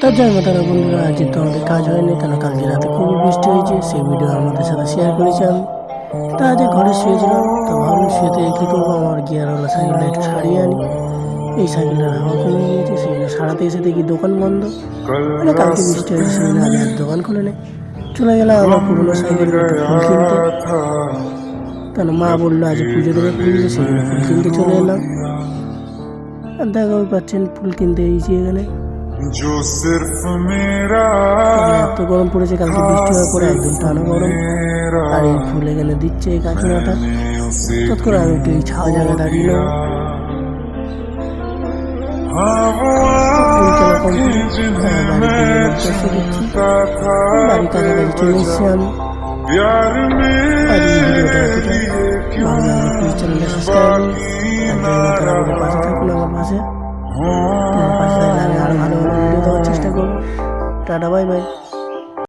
তার জয় মাতারা বন্ধুরা, আজকে তো আমাদের কাজ হয়নি, কেন কালকে রাতে খুবই বৃষ্টি হয়েছে, সেই ভিডিও আমাদের সাথে শেয়ার করেছি আমি। তা আজ ঘরে শুয়েছিলাম, তো ভাবলাম শুয়েতে কী করব, আমার গিয়ারওয়ালা সাইকেলটা একটু সারিয়ে আনি। এই সাইকেলটার হাওয়া কমে গিয়েছে জন্য সারাতে এসে দেখি দোকান বন্ধ। মানে কালকে বৃষ্টি হয়েছে, সেই জন্য আজ দোকান খুলে নেই। চলে গেলাম আমার পুরোনো সাইকেল কিনতে। কেন মা বলল আজ পুজো দেবে ফুল জন্য ফুল কিনতে চলে এলাম। আর দেখা, পাচ্ছেন ফুল কিনতে এসেছি এখানে। जो सिर्फ मेरा এত গরম পড়েছে কালকে বৃষ্টি হওয়ার পরে একদম টানা গরম मेरा আর এই ফুল এখানে দিচ্ছে এই কাকিমাটা उसे তৎ করে আমি একটু এই ছাওয়া জায়গায় দাঁড়িয়ে নেব हाँ वो ফুল কেনা কমপ্লিট जिन्हें বাড়ির দিকে বসে দিচ্ছি का था বাড়ির কাছাকাছি চলে এসেছি আমি प्यार আর এই मेरे ভিডিওটা এতটা ভালো লাগলে প্লিজ চ্যানেলটা সাবস্ক্রাইব করুন আর জয় মাতারা বলে পাশে থাকুন আমার পাশে हो তোমার পাশে থাকলে আমি আরও ভালো টাটা বাই বাই।